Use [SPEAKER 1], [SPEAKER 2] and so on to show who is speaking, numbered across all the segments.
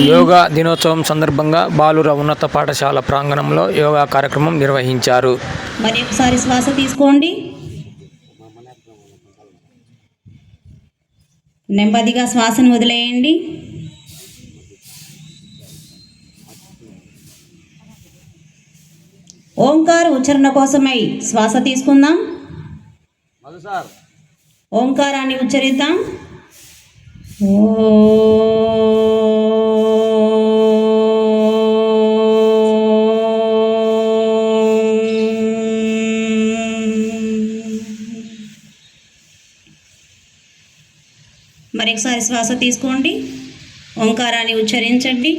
[SPEAKER 1] యోగా దినోత్సవం సందర్భంగా బాలుర ఉన్నత పాఠశాల ప్రాంగణంలో యోగా కార్యక్రమం నిర్వహించారు.
[SPEAKER 2] మరి ఒకసారి శ్వాస తీసుకోండి. నెమ్మదిగా శ్వాసను వదిలేయండి. ఓంకార ఉచ్చారణ కోసమై శ్వాస తీసుకుందాం. ఓంకారాన్ని ఉచ్చరిద్దాం. మరొకసారి శ్వాస తీసుకోండి. ఓంకారాన్ని ఉచ్చరించండి.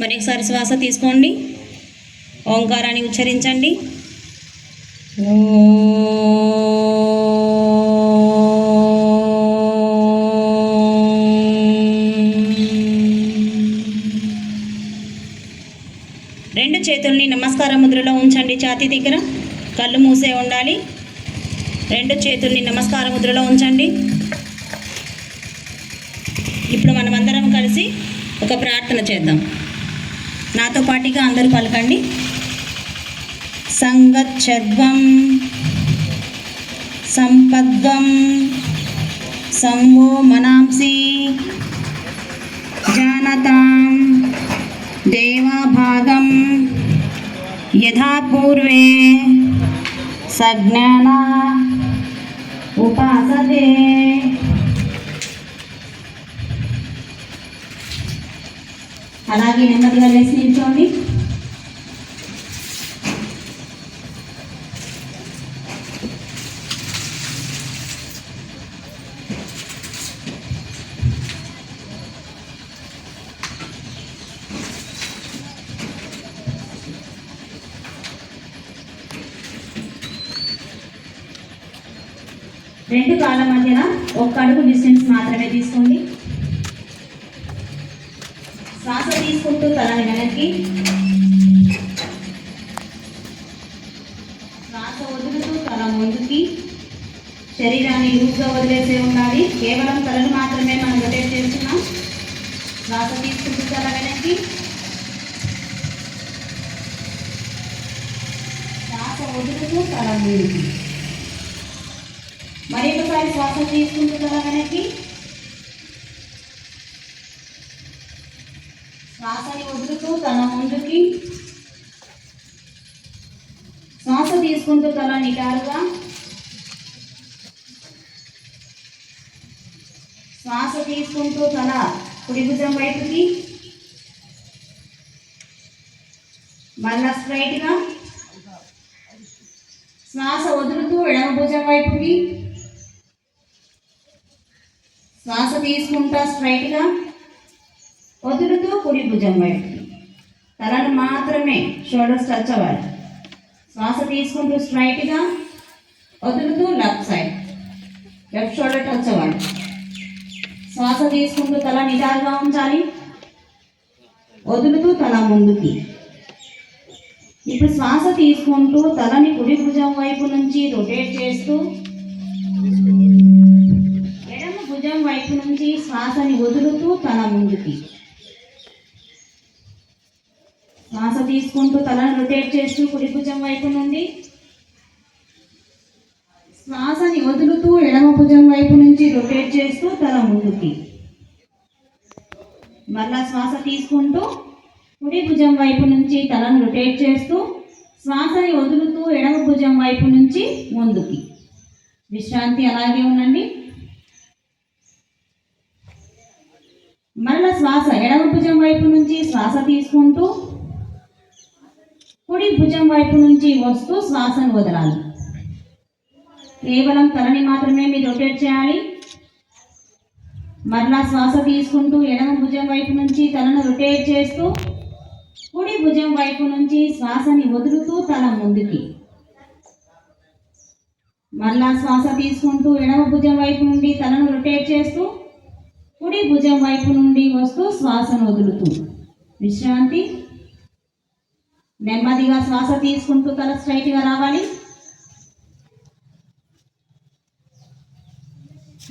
[SPEAKER 2] మరొకసారి శ్వాస తీసుకోండి. ఓంకారాన్ని ఉచ్చరించండి. ఓ చేతుల్ని నమస్కార ముద్రలో ఉంచండి. ఛాతీ దగ్గర కళ్ళు మూసే ఉండాలి. రెండు చేతుల్ని నమస్కార ముద్రలో ఉంచండి. ఇప్పుడు మనమందరం కలిసి ఒక ప్రార్థన చేద్దాం. నాతో పాటుగా అందరూ పలకండి. సంగచ్చద్వం సంపద్వం సంవో మనాంసి జానతాం దేవాభాగం యథా పూర్వే సజ్ఞాన ఉపాసతే అలాగే నెమ్మదిగా లేచి నిల్చోండి రెండు కాళ్ళ మధ్యన ఒక్క అడుగు డిస్టెన్స్ మాత్రమే తీసుకోండి. శ్వాస తీసుకుంటూ తలని వెనక్కి. శ్వాస వదులుతూ తల ముందుకి. శరీరాన్ని లూజ్గా వదిలేసే ఉండాలి. కేవలం తలను మాత్రమే మనం రొటేట్ చేస్తున్నాం. శ్వాస తీసుకుంటూ తల వెనక్కి. శ్వాస వదులుతూ తల ముందుకి. మరి ఒకసారి శ్వాస తీసుకుంటూ తల వెనక్కి? శ్వాసని వదులుతూ తల ముందుకి. శ్వాస తీసుకుంటూ తల నిటారుగా. శ్వాస తీసుకుంటూ తల కుడి భుజం వైపుకి మళ్ళా స్ట్రైట్గా శ్వాస వదులుతూ ఎడమ భుజం వైపుకి. శ్వాస తీసుకుంటా స్ట్రైట్గా వదులుతూ కుడి భుజం వైపు. తలను మాత్రమే షోల్డర్స్ టచ్ అవ్వాలి. శ్వాస తీసుకుంటూ స్ట్రైట్గా వదులుతూ left side left shoulder touch అవ్వాలి. శ్వాస తీసుకుంటూ తల నిటారుగా ఉంచాలి. వదులుతూ తల ముందుకి. ఇప్పుడు శ్వాస తీసుకుంటూ తలని కుడి భుజం వైపు నుంచి రొటేట్ చేస్తూ వైపు నుంచి శ్వాసని వదులుతూ తల ముందుకి. శ్వాస తీసుకుంటూ తలను రొటేట్ చేస్తూ కుడి భుజం వైపు నుండి. శ్వాసని వదులుతూ ఎడమ భుజం వైపు నుంచి రొటేట్ చేస్తూ తల ముందుకి. మరలా శ్వాస తీసుకుంటూ కుడి భుజం వైపు నుంచి తలను రొటేట్ చేస్తూ శ్వాసని వదులుతూ ఎడమ భుజం వైపు నుంచి ముందుకి. విశ్రాంతి అలాగే ఉండండి. మరల శ్వాస ఎడమ భుజం వైపు నుంచి శ్వాస తీసుకుంటూ కుడి భుజం వైపు నుంచి వస్తూ శ్వాసను వదలాలి. కేవలం తలని మాత్రమే మీరు రొటేట్ చేయాలి. మరలా శ్వాస తీసుకుంటూ ఎడమ భుజం వైపు నుంచి తలను రొటేట్ చేస్తూ కుడి భుజం వైపు నుంచి శ్వాసని వదులుతూ తల ముందుకి. మరలా శ్వాస తీసుకుంటూ ఎడమ భుజం వైపు నుండి తలను రొటేట్ చేస్తూ కుడి భుజం వైపు నుండి వస్తూ శ్వాసను వదులుతూ విశ్రాంతి. నెమ్మదిగా శ్వాస తీసుకుంటూ తల స్ట్రైట్గా రావాలి.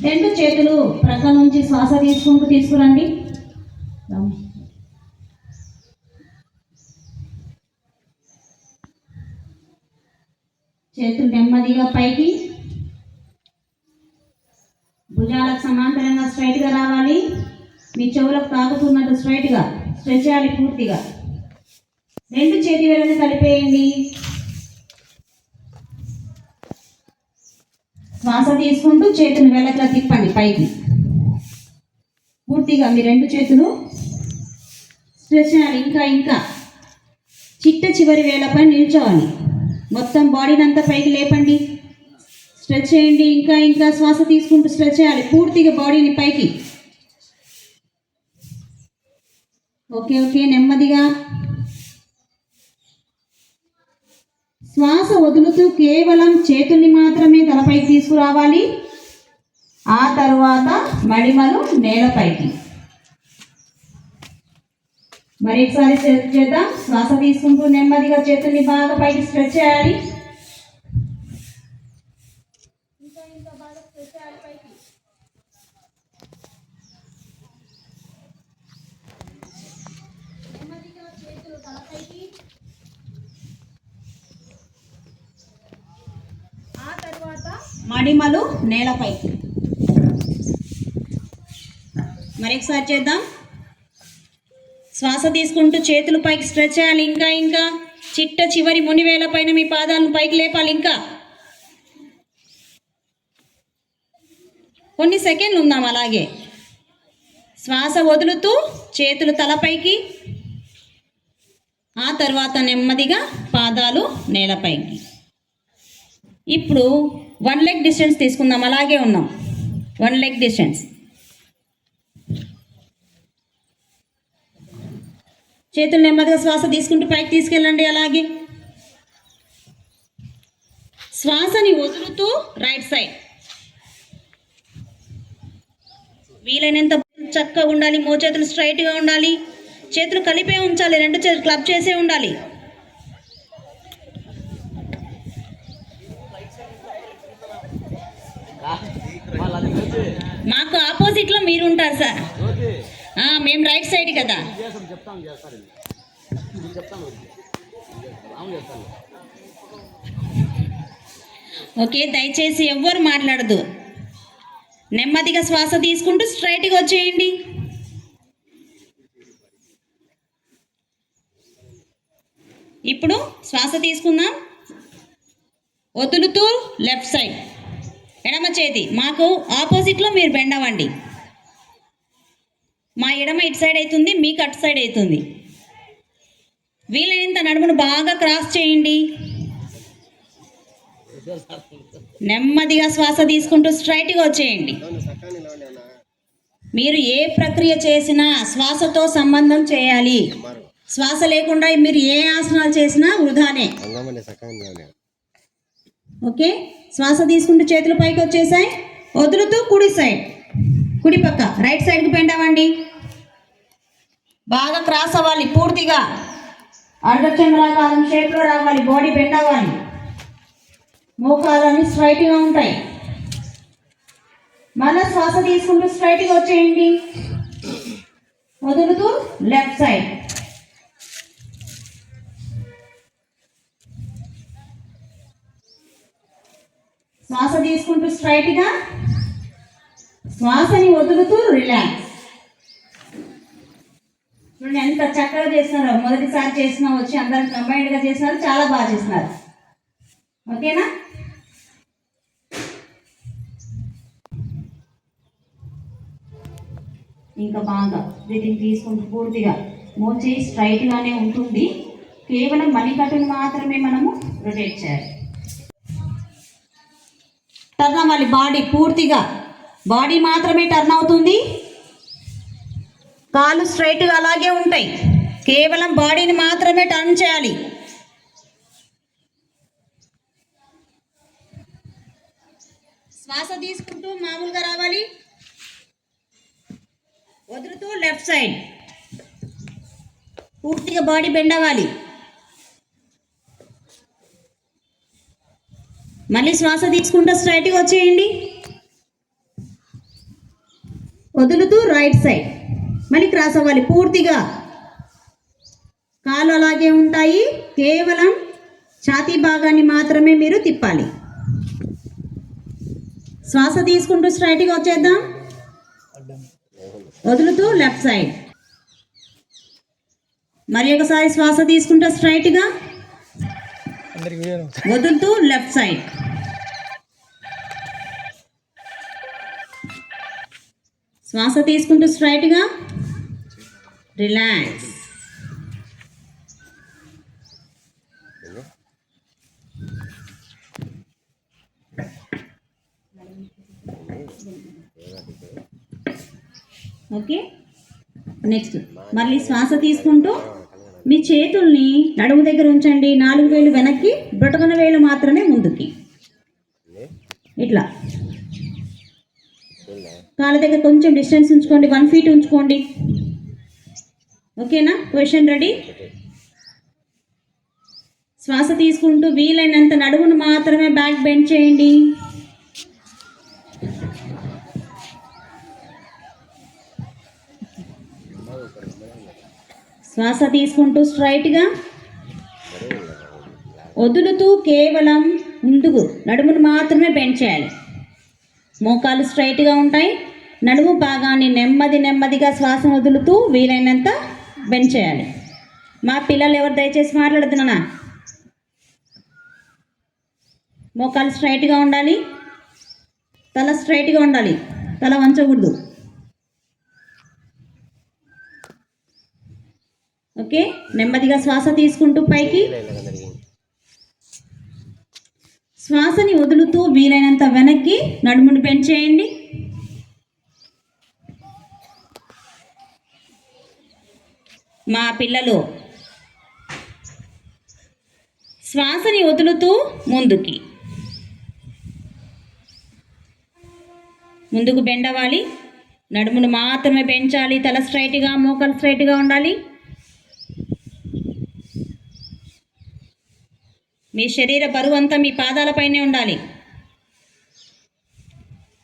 [SPEAKER 2] రెండు చేతులు ప్రక్క నుంచి శ్వాస తీసుకుంటూ తీసుకురండి. చేతులు నెమ్మదిగా పైకి భుజాలకు సమాంతరంగా స్ట్రైట్గా రావాలి మీ చెవులకు తాకుతున్నట్టు స్ట్రైట్గా స్ట్రెచ్ చేయాలి పూర్తిగా. రెండు చేతి వేళ్ళని కలిపేయండి. శ్వాస తీసుకుంటూ చేతులు వెళ్ళట్లా తిప్పండి పైకి. పూర్తిగా మీ రెండు చేతులు స్ట్రెచ్ చేయాలి ఇంకా ఇంకా. చిట్ట చివరి వేలపై నిల్చోవాలి. మొత్తం బాడీని అంతా పైకి లేపండి. స్ట్రెచ్ చేయండి ఇంకా ఇంకా. శ్వాస తీసుకుంటూ స్ట్రెచ్ చేయాలి పూర్తిగా బాడీని పైకి. ఓకే ఓకే నెమ్మదిగా. శ్వాస వదులుతూ కేవలం చేతుల్ని మాత్రమే తలపై తీసుకురావాలి. ఆ తరువాత మడిమలు నేలపైకి. మరి ఒకసారి చేద్దాం. శ్వాస తీసుకుంటూ నెమ్మదిగా చేతుల్ని బాగా పైకి స్ట్రెచ్ చేయాలి ఇంకా ఇంకా బాగా స్ట్రెచ్ చేయాలి పైకి నెమ్మదిగా చేతులు తలపైకి ఆ తర్వాత మడిమలు నేలపై. మరొకసారి చేద్దాం. శ్వాస తీసుకుంటూ చేతులు పైకి స్ట్రెచ్ చేయాలి ఇంకా ఇంకా. చిట్ట చివరి మునివేల పైన మీ పాదాలను పైకి లేపాలి ఇంకా. కొన్ని సెకండ్లు ఉందాం అలాగే. శ్వాస వదులుతూ చేతులు తలపైకి. ఆ తర్వాత నెమ్మదిగా పాదాలు నేలపైకి. ఇప్పుడు వన్ లెగ్ డిస్టెన్స్ తీసుకుందాం అలాగే ఉన్నాం. వన్ లెగ్ డిస్టెన్స్ చేతులు నెమ్మదిగా శ్వాస తీసుకుంటూ పైకి తీసుకెళ్ళండి అలాగే. శ్వాసని వదులుతూ రైట్ సైడ్ వీలైనంత చక్కగా ఉండాలి మోచేతులు స్ట్రైట్గా ఉండాలి. చేతులు కలిపే ఉంచాలి రెండు చేతులు క్లబ్ చేసే ఉండాలి. మాకు ఆపోజిట్లో మీరు ఉంటారు సార్ మేము రైట్ సైడ్ కదా. ఓకే దయచేసి ఎవ్వరు మాట్లాడదు. నెమ్మదిగా శ్వాస తీసుకుంటూ స్ట్రైట్గా వచ్చేయండి. ఇప్పుడు శ్వాస తీసుకుందాం. వదులుతూ లెఫ్ట్ సైడ్. ఎడమ చేతి. మాకు ఆపోజిట్లో మీరు బెండ్ అవ్వండి మా ఎడమ ఇటు సైడ్ అవుతుంది మీకు అటు సైడ్ అవుతుంది. వీలైనంత నడుమును బాగా క్రాస్ చేయండి. నెమ్మదిగా శ్వాస తీసుకుంటూ స్ట్రైట్గా వచ్చేయండి. మీరు ఏ ప్రక్రియ చేసినా శ్వాసతో సంబంధం చేయాలి. శ్వాస లేకుండా మీరు ఏ ఆసనాలు చేసినా వృధానే. ఓకే? శ్వాస తీసుకుంటూ చేతులు పైకి వచ్చేసాయి. వదులుతూ కుడి సైడ్ కుడి పక్క. రైట్ సైడ్కి బెండ్ అవ్వండి. బాగా క్రాస్ అవ్వాలి పూర్తిగా. అర్ధచంద్రాకారం షేప్లో రావాలి బాడీ బెండ్ అవ్వాలి. మోకాలన్నీ స్ట్రైట్గా ఉంటాయి. మళ్ళా శ్వాస తీసుకుంటూ స్ట్రైట్గా వచ్చేయండి. వదులుతూ లెఫ్ట్ సైడ్ శ్వాస తీసుకుంటూ స్ట్రైట్గా శ్వాసని వదులుతూ రిలాక్స్ చూడండి ఎంత చక్కగా చేస్తున్నారు. మొదటిసారి చేసినా వచ్చి అందరం కంబైన్డ్గా చేసినారు. చాలా బాగా చేస్తున్నారు ఓకేనా? ఇంకా బాగా వీటిని తీసుకుంటూ పూర్తిగా మోచేయి స్ట్రైట్గానే ఉంటుంది. కేవలం మణికట్టును మాత్రమే మనము రొటేట్ చేయాలి. టర్న్ అవ్వాలి బాడీ పూర్తిగా. బాడీ మాత్రమే టర్న్ అవుతుంది. కాళ్ళు స్ట్రైట్గా అలాగే ఉంటాయి. కేవలం బాడీని మాత్రమే టర్న్ చేయాలి. శ్వాస తీసుకుంటూ మామూలుగా రావాలి. వదులుతూ లెఫ్ట్ సైడ్ పూర్తిగా బాడీ బెండ్ అవ్వాలి. మళ్ళీ శ్వాస తీసుకుంటూ స్ట్రైట్గా వచ్చేయండి. వదులుతూ రైట్ సైడ్. మళ్ళీ క్రాస్ అవ్వాలి పూర్తిగా. కాలు అలాగే ఉంటాయి. కేవలం ఛాతీ భాగాన్ని మాత్రమే మీరు తిప్పాలి. శ్వాస తీసుకుంటూ స్ట్రైట్గా వచ్చేద్దాం. వదులుతూ లెఫ్ట్ సైడ్. మరి ఒకసారి శ్వాస తీసుకుంటూ స్ట్రైట్గా. వదులుతూ లెఫ్ట్ సైడ్. శ్వాస తీసుకుంటూ స్ట్రైట్గా రిలాక్స్. ఓకే. నెక్స్ట్. మళ్ళీ శ్వాస తీసుకుంటూ. మీ చేతుల్ని నడుము దగ్గర ఉంచండి. నాలుగు వేలు వెనక్కి బ్రొటకన వేలు మాత్రమే ముందుకి. ఇట్లా. కాళ్ళ దగ్గర కొంచెం డిస్టెన్స్ ఉంచుకోండి. వన్ ఫీట్ ఉంచుకోండి. ఓకేనా? Question ready? శ్వాస తీసుకుంటూ వీలైనంత నడుమును మాత్రమే బ్యాక్ బెండ్ చేయండి. శ్వాస తీసుకుంటూ స్ట్రైట్గా వదులుతూ కేవలం ముందుకు నడుమును మాత్రమే బెండ్ చేయాలి. మోకాలు స్ట్రైట్గా ఉంటాయి. నడుము భాగాన్ని నెమ్మది నెమ్మదిగా శ్వాస వదులుతూ వీలైనంత బెండ్ చేయాలి. మా పిల్లలు ఎవరు దయచేసి మాట్లాడుతున్నానా మోకాలు స్ట్రైట్గా ఉండాలి. తల స్ట్రైట్గా ఉండాలి. తల వంచకూడదు. ఓకే? నెమ్మదిగా శ్వాస తీసుకుంటూ పైకి. శ్వాసని వదులుతూ వీలైనంత వెనక్కి నడుమును పెంచేయండి మా పిల్లలు శ్వాసని వదులుతూ ముందుకి. ముందుకు బెండవాలి. నడుమును మాత్రమే పెంచాలి. తల స్ట్రైట్గా మోకలు స్ట్రైట్గా ఉండాలి. మీ శరీర బరువు అంతా మీ పాదాలపైనే ఉండాలి.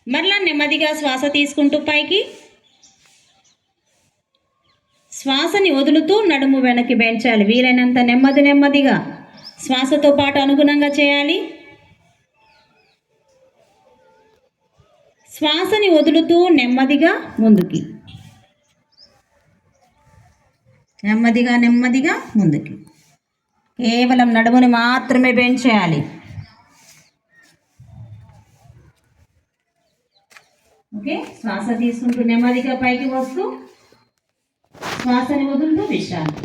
[SPEAKER 2] మరలా నెమ్మదిగా శ్వాస తీసుకుంటూ పైకి. శ్వాసని వదులుతూ నడుము వెనక్కి పెంచాలి వీలైనంత నెమ్మది నెమ్మదిగా శ్వాసతో పాటు అనుగుణంగా చేయాలి. శ్వాసని వదులుతూ నెమ్మదిగా ముందుకి. నెమ్మదిగా నెమ్మదిగా ముందుకి. కేవలం నడుముని మాత్రమే బెండ్ చేయాలి. ఓకే శ్వాస తీసుకుంటూ నెమ్మదిగా పైకి వస్తూ శ్వాసని వదులుతూ విశ్రాంతి.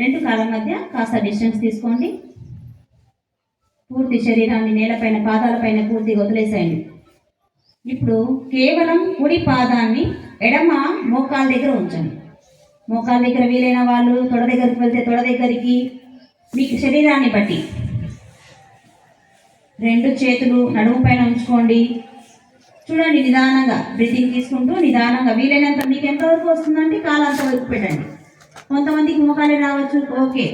[SPEAKER 2] రెండు కాళ్ళ మధ్య కాస్త డిస్టెన్స్ తీసుకోండి. పూర్తి శరీరాన్ని నేలపైన పాదాలపైన పూర్తిగా వదిలేసేయండి. ఇప్పుడు కేవలం కుడి పాదాన్ని ఎడమ మోకాల దగ్గర ఉంచండి. మోకాల దగ్గర వీలైన వాళ్ళు తొడ దగ్గరికి వెళ్తే తొడ దగ్గరికి మీకు శరీరాన్ని బట్టి. రెండు చేతులు నడుము పైన ఉంచుకోండి. చూడండి నిదానంగా బ్రీతింగ్ తీసుకుంటూ నిదానంగా వీలైనంత మీకు ఎంతవరకు వస్తుందంటే కాలంత వరకు పెట్టండి. కొంతమందికి ముఖాలే రావచ్చు ఓకే.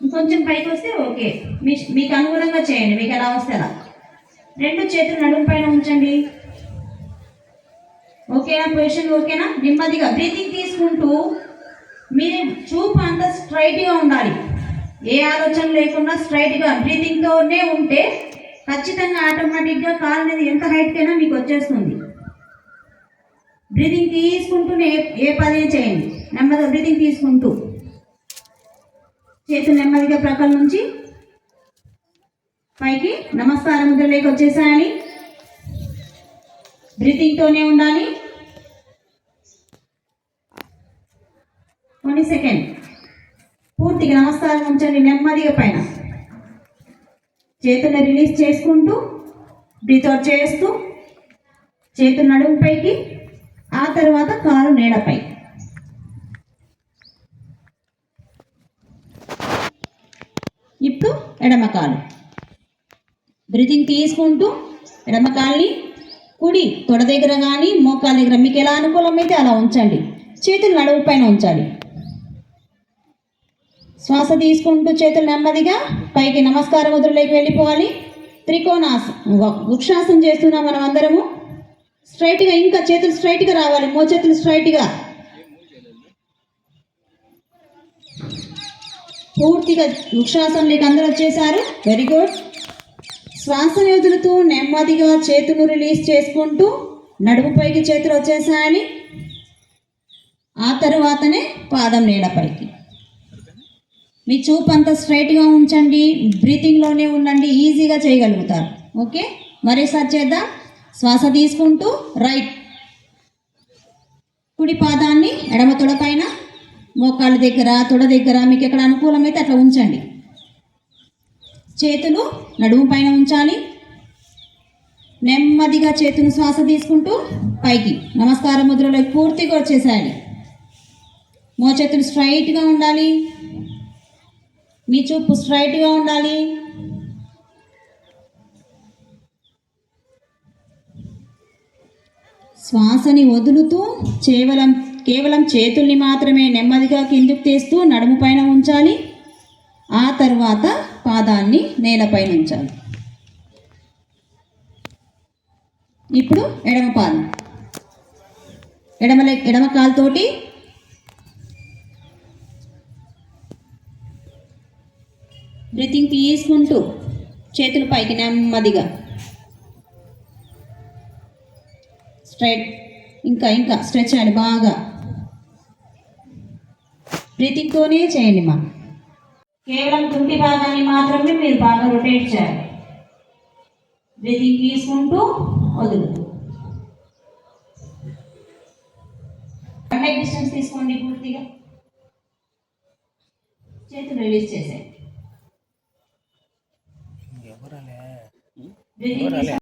[SPEAKER 2] కొంచెం పైకి వస్తే ఓకే. మీ మీకు అనుగుణంగా చేయండి మీకు ఎలా వస్తే అలా. రెండు చేతులు నడుము పైన ఉంచండి. ఓకేనా? పొజిషన్ ఓకేనా? నెమ్మదిగా బ్రీతింగ్ తీసుకుంటూ మీ చూపు అంతా స్ట్రైట్గా ఉండాలి. ఏ ఆలోచన లేకుండా స్ట్రైట్గా బ్రీతింగ్తోనే ఉంటే ఖచ్చితంగా ఆటోమేటిక్గా కాలు అనేది ఎంత హైట్కైనా మీకు వచ్చేస్తుంది. బ్రీతింగ్ తీసుకుంటూనే ఏ ఏ పని చేయండి. నెమ్మదిగా బ్రీతింగ్ తీసుకుంటూ. చేతులు నెమ్మదిగా ప్రక్కల నుంచి పైకి నమస్కార ముద్రలోకి వచ్చేసాయని బ్రీతింగ్తోనే ఉండాలి. కొన్ని సెకండ్ పూర్తిగా నమస్కారం ఉంచండి నెమ్మదిగా పైన. చేతులు రిలీజ్ చేసుకుంటూ బ్రీత్ అవుట్ చేస్తూ చేతులు నడుము పైకి ఆ తర్వాత కారు నీడపై ఇప్పుడు ఎడమకాలు బ్రీతింగ్ తీసుకుంటూ ఎడమకాల్ని కుడి తొడ దగ్గర కానీ మోకాల దగ్గర మీకు ఎలా అనుకూలమైతే అలా ఉంచండి. చేతులు నడువు పైన ఉంచాలి. శ్వాస తీసుకుంటూ చేతులు నెమ్మదిగా పైకి నమస్కార ముద్రలోకి వెళ్ళిపోవాలి. త్రికోణాస వ- వృక్షాసనం చేస్తున్నాం మనం అందరము. స్ట్రైట్గా ఇంకా చేతులు స్ట్రైట్గా రావాలి. మోచేతులు స్ట్రైట్గా. పూర్తిగా వృక్షాసనంలోకి అందరూ వచ్చేసారు. వెరీ గుడ్ శ్వాసని వదులుతూ నెమ్మదిగా చేతులు రిలీజ్ చేసుకుంటూ నడుము పైకి చేతులు వచ్చేసాయని. ఆ తరువాతనే పాదం నేలపైకి మీ చూపు అంతా స్ట్రైట్గా ఉంచండి. బ్రీతింగ్లోనే ఉండండి. ఈజీగా చేయగలుగుతారు. ఓకే మరోసారి చేద్దాం. శ్వాస తీసుకుంటూ రైట్ కుడి పాదాన్ని ఎడమ తొడ పైన మోకాళ్ళ దగ్గర తొడ దగ్గర మీకు ఎక్కడ అనుకూలమైతే అట్లా ఉంచండి. చేతులు నడుము పైన ఉంచాలి. నెమ్మదిగా చేతులు శ్వాస తీసుకుంటూ పైకి నమస్కార ముద్రలో పూర్తిగా వచ్చేసేయాలి. మోచేతులు స్ట్రైట్గా ఉండాలి. మీ చూపు స్ట్రైట్గా ఉండాలి. శ్వాసని వదులుతూ కేవలం కేవలం చేతుల్ని మాత్రమే నెమ్మదిగా కిందుకు తీస్తూ నడుము పైన ఉంచాలి. ఆ తర్వాత పాదాన్ని నేలపైన ఉంచాలి. ఇప్పుడు ఎడమ పాదం. ఎడమ ఎడమ కాలుతోటి బ్రీతింగ్ తీసుకుంటూ చేతులు పైకి నెమ్మదిగా స్ట్రైట్ ఇంకా ఇంకా స్ట్రెచ్ చేయండి బాగా. బ్రీతింగ్తోనే చేయండి మా. కేవలం తుంటి భాగాన్ని మాత్రమే మీరు బాగా రొటేట్ చేయాలి. బ్రీతింగ్ తీసుకుంటూ వదులుతూ. వన్ లెగ్ డిస్టెన్స్ తీసుకోండి పూర్తిగా. చేతులు రిలీజ్ చేసేయండి.